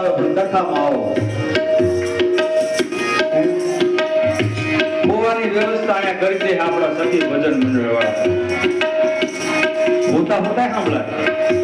આવે પણ કથામાં આવો. હોવાની વ્યવસ્થા અહીંયા કરી દે આપણા સખી ભજન મંડળ વાળા હોતા હોતા સાંભળાય.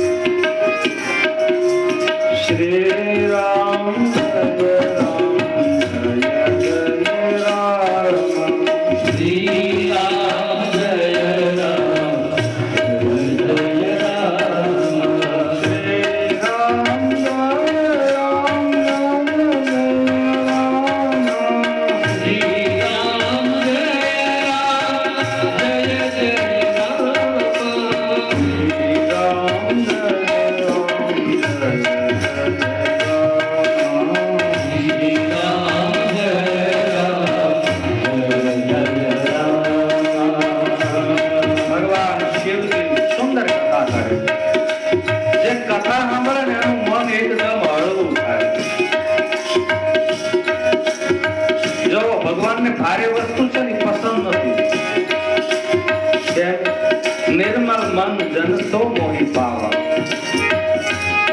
સુંદર કથા કરે. જે કથા સાંભળે ને એનું મન એકદમ હળવું થાય. જો ભગવાનને ભારે વસ્તુ છે ને પસંદ નથી? નિર્મલ મન જન તો મોહી પાવા.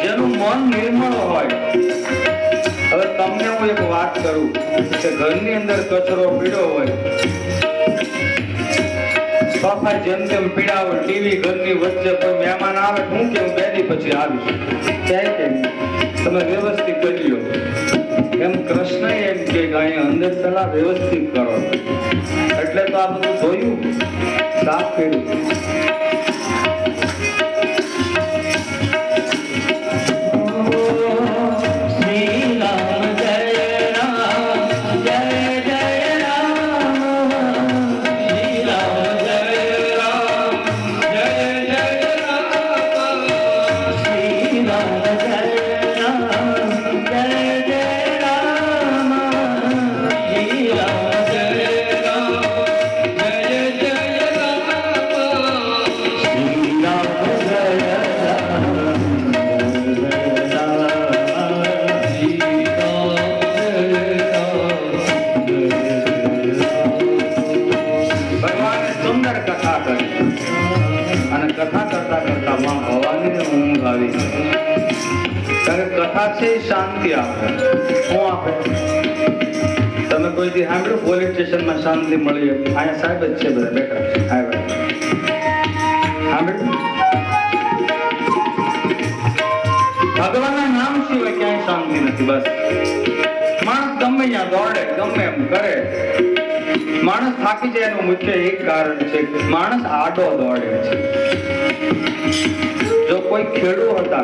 જેનું મન નિર્મળ હોય. હવે તમને હું એક વાત કરું કે ઘરની અંદર કચરો પીડ્યો હોય સોફા જેમ તેમ પીડાવો ટીવી ઘરની વચ્ચે કોઈ મહેમાન આવે, હું કેમ બે પછી આવીશ. ક્યાંય કેમ તમે વ્યવસ્થિત કરી લો. એમ કૃષ્ણ એમ કે અહીંયા અંદર પેલા વ્યવસ્થિત કરો. એટલે તો આ બધું જોયું, સાફ કર્યું. સુંદર કથા કરી. અને કથા કરતા કરતા માં ભવાનીને ઊંઘ આવી કારણ કે કથા છે શાંતિ આપે. શું આપે? તમે કોઈ દી સાંભળ્યું? પોલીસ સ્ટેશનમાં શાંતિ મળી અહીંયા સાહેબ જ છે બધા. બેઠા. આવ્યા સાંભળ્યું? ભગવાનના નામ સિવાય ક્યાંય શાંતિ નથી. બસ. માણસ ગમે ત્યાં દોડે, ગમે એમ કરે. માણસ થાકી જાય એનું મુખ્ય એક કારણ છે માણસ આડો દોડે છે. જો કોઈ ખેડૂ હતા